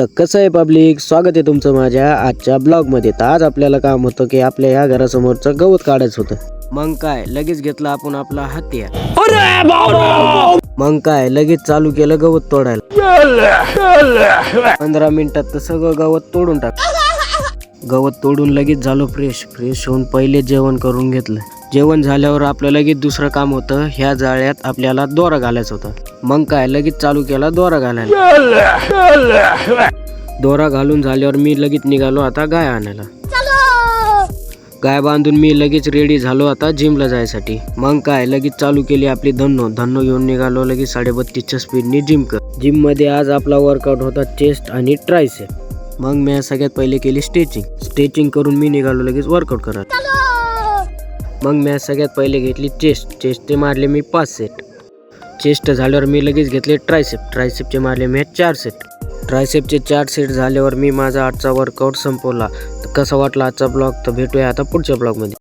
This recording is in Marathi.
तर कसं आहे पब्लिक स्वागत आहे तुमचं माझ्या आजच्या ब्लॉगमध्ये तर आज आपल्याला काम होतं की आपल्या ह्या घरासमोरचं गवत काढायचं होतं. मग काय? लगेच घेतला आपण आपला हत्या. मग काय? लगेच चालू केलं गवत तोडायला. पंधरा मिनिटात तर सगळं गवत तोडून टाक. गवत तोडून लगेच झालो फ्रेश. फ्रेश होऊन पहिले जेवण करून घेतलं. जेवण झाल्यावर आपलं लगेच दुसरं काम होतं. ह्या जाळ्यात आपल्याला दोरा घालायचा होता. मग काय? लगेच चालू केला दोरा घालायला. दोरा घालून झाल्यावर मी लगेच निघालो आता गाय आणायला. गाय बांधून मी लगेच रेडी झालो आता जिमला जायसाठी. मग काय? लगेच चालू केली आपली धन्नो. धन्नो घेऊन निघालो लगेच साडेबत्तीसच्या स्पीडने जिम कर. जिममध्ये आज आपला वर्कआउट होता चेस्ट आणि ट्रायसेप मग मी सगळ्यात पहिले केली स्ट्रेचिंग स्ट्रेचिंग करून मी निघालो लगेच वर्कआउट करत मग मी सगळ्यात पहिले घेतली चेस्ट चेस्टचे मारले मी पाच सेट चेस्ट झाल्यावर मी लगेच घेतले ट्रायसेप ट्रायसेपचे मारले मी चार सेट ट्रायसेपचे चार सेट झाल्यावर मी माझा आजचा वर्कआउट संपवला. तर कसा वाटला आजचा ब्लॉग तर भेटूया आता पुढच्या ब्लॉगमध्ये